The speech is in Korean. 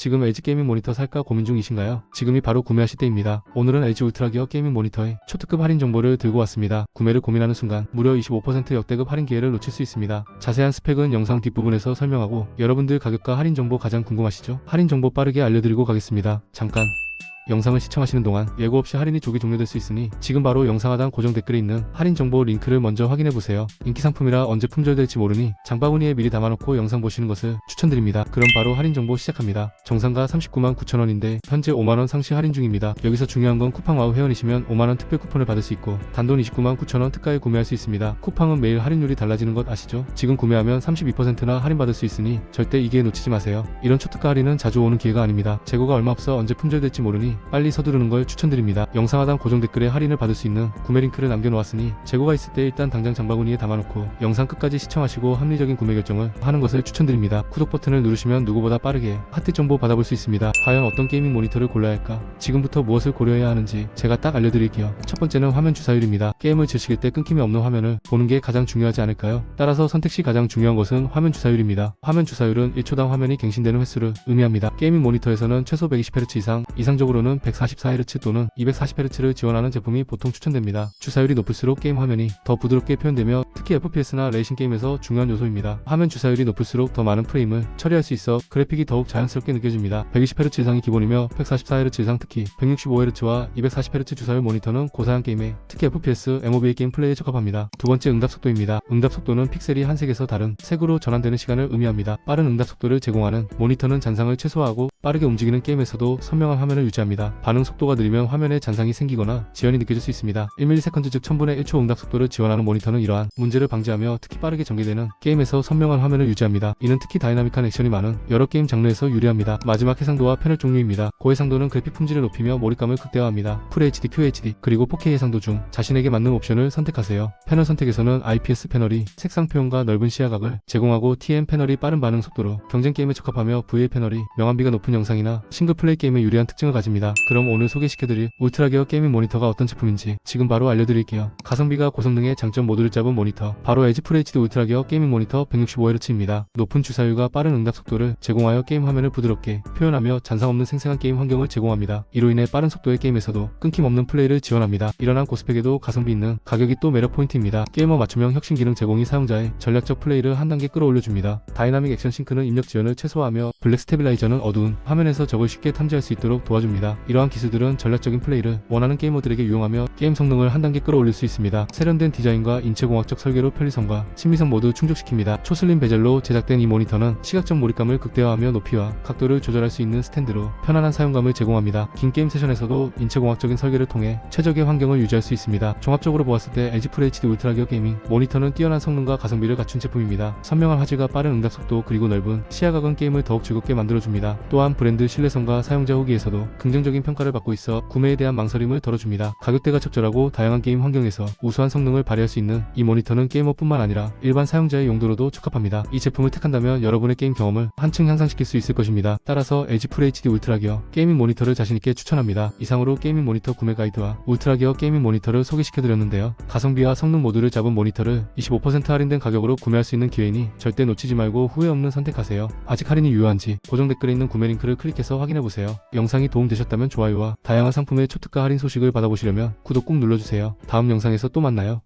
지금 LG 게이밍 모니터 살까 고민 중이신가요? 지금이 바로 구매하실 때입니다. 오늘은 LG 울트라 기어 게이밍 모니터의 초특급 할인 정보를 들고 왔습니다. 구매를 고민하는 순간 무려 25% 역대급 할인 기회를 놓칠 수 있습니다. 자세한 스펙은 영상 뒷부분에서 설명하고 여러분들 가격과 할인 정보 가장 궁금하시죠? 할인 정보 빠르게 알려드리고 가겠습니다. 잠깐 영상을 시청하시는 동안 예고 없이 할인이 조기 종료될 수 있으니 지금 바로 영상 하단 고정 댓글에 있는 할인 정보 링크를 먼저 확인해 보세요. 인기 상품이라 언제 품절될지 모르니 장바구니에 미리 담아놓고 영상 보시는 것을 추천드립니다. 그럼 바로 할인 정보 시작합니다. 정상가 39만 9천 원인데 현재 5만 원 상시 할인 중입니다. 여기서 중요한 건 쿠팡 와우 회원이시면 5만 원 특별 쿠폰을 받을 수 있고 단돈 29만 9천 원 특가에 구매할 수 있습니다. 쿠팡은 매일 할인율이 달라지는 것 아시죠? 지금 구매하면 32%나 할인 받을 수 있으니 절대 이 기회 놓치지 마세요. 이런 초특가 할인은 자주 오는 기회가 아닙니다. 재고가 얼마 없어 언제 품절될지 모르니 빨리 서두르는 걸 추천드립니다. 영상 하단 고정 댓글에 할인을 받을 수 있는 구매 링크를 남겨놓았으니 재고가 있을 때 일단 당장 장바구니에 담아놓고 영상 끝까지 시청하시고 합리적인 구매 결정을 하는 것을 추천드립니다. 구독 버튼을 누르시면 누구보다 빠르게 핫릿 정보 받아볼 수 있습니다. 과연 어떤 게이밍 모니터를 골라야 할까? 지금부터 무엇을 고려해야 하는지 제가 딱 알려드릴게요. 첫 번째는 화면 주사율입니다. 게임을 즐기실 때 끊김이 없는 화면을 보는 게 가장 중요하지 않을까요? 따라서 선택 시 가장 중요한 것은 화면 주사율입니다. 화면 주사율은 1초당 화면이 갱신되는 횟수를 의미합니다. 게이밍 모니터에서는 최소 120Hz 이상, 이상적으로 는 144Hz 또는 240Hz를 지원하는 제품이 보통 추천됩니다. 주사율이 높을수록 게임 화면이 더 부드럽게 표현되며 특히 FPS나 레이싱 게임에서 중요한 요소입니다. 화면 주사율이 높을수록 더 많은 프레임을 처리할 수 있어 그래픽이 더욱 자연스럽게 느껴집니다. 120Hz 이상이 기본이며 144Hz 이상 특히 165Hz와 240Hz 주사율 모니터는 고사양 게임에 특히 FPS, MOBA 게임 플레이에 적합합니다. 두 번째 응답 속도입니다. 응답 속도는 픽셀이 한 색에서 다른 색으로 전환되는 시간을 의미합니다. 빠른 응답 속도를 제공하는 모니터는 잔상을 최소화하고 빠르게 움직이는 게임에서도 선명한 화면을 유지합니다. 반응 속도가 느리면 화면에 잔상이 생기거나 지연이 느껴질 수 있습니다. 1ms 즉 1000분의 1초 응답 속도를 지원하는 모니터는 이러한 문제를 방지하며 특히 빠르게 전개되는 게임에서 선명한 화면을 유지합니다. 이는 특히 다이나믹한 액션이 많은 여러 게임 장르에서 유리합니다. 마지막 해상도와 패널 종류입니다. 고해상도는 그래픽 품질을 높이며 몰입감을 극대화합니다. FHD, QHD, 그리고 4K 해상도 중 자신에게 맞는 옵션을 선택하세요. 패널 선택에서는 IPS 패널이 색상 표현과 넓은 시야각을 제공하고 TN 패널이 빠른 반응 속도로 경쟁 게임에 적합하며 VA 패널이 명암비가 높은 영상이나 싱글 플레이 게임에 유리한 특징을 가집니다. 그럼 오늘 소개시켜드릴 울트라 기어 게이밍 모니터가 어떤 제품인지 지금 바로 알려드릴게요. 가성비가 고성능의 장점 모두를 잡은 모니터 바로 LG FHD 울트라 기어 게이밍 모니터 165Hz입니다. 높은 주사율과 빠른 응답 속도를 제공하여 게임 화면을 부드럽게 표현하며 잔상 없는 생생한 게임 환경을 제공합니다. 이로 인해 빠른 속도의 게임에서도 끊김 없는 플레이를 지원합니다. 이러한 고스펙에도 가성비 있는 가격이 또 매력 포인트입니다. 게이머 맞춤형 혁신 기능 제공이 사용자의 전략적 플레이를 한 단계 끌어올려줍니다. 다이나믹 액션 싱크는 입력 지연을 최소화하며 블랙 스테빌라이저는 어두운 화면에서 적을 쉽게 탐지할 수 있도록 도와줍니다. 이러한 기술들은 전략적인 플레이를 원하는 게이머들에게 유용하며 게임 성능을 한 단계 끌어올릴 수 있습니다. 세련된 디자인과 인체공학적 설계로 편리성과 친미성 모두 충족시킵니다. 초슬림 베젤로 제작된 이 모니터는 시각적 몰입감을 극대화하며 높이와 각도를 조절할 수 있는 스탠드로 편안한 사용감을 제공합니다. 긴 게임 세션에서도 인체공학적인 설계를 통해 최적의 환경을 유지할 수 있습니다. 종합적으로 보았을 때 LG FHD 울트라 기어 게이밍 모니터는 뛰어난 성능과 가성비를 갖춘 제품입니다. 선명한 화질과 빠른 응답 속도 그리고 넓은 시야각은 게임을 더욱 즐겁게 만들어줍니다. 또한 브랜드 신뢰성과 사용자 후기에서도 긍정 적인 평가를 받고 있어 구매에 대한 망설임을 덜어줍니다. 가격대가 적절하고 다양한 게임 환경에서 우수한 성능을 발휘할 수 있는 이 모니터는 게이머뿐만 아니라 일반 사용자의 용도로도 적합합니다. 이 제품을 택한다면 여러분의 게임 경험을 한층 향상시킬 수 있을 것입니다. 따라서 LG FHD 울트라 기어 게이밍 모니터를 자신있게 추천합니다. 이상으로 게이밍 모니터 구매 가이드와 울트라 기어 게이밍 모니터를 소개시켜드렸는데요. 가성비와 성능 모두를 잡은 모니터를 25% 할인된 가격으로 구매할 수 있는 기회이니 절대 놓치지 말고 후회 없는 선택하세요. 아직 할인이 유효한지 고정 댓글에 있는 구매 링크를 클릭해서 확인해보세요. 영상이 도움되 셨다면 좋아요와 다양한 상품의 초특가 할인 소식을 받아보시려면 구독 꼭 눌러주세요. 다음 영상에서 또 만나요.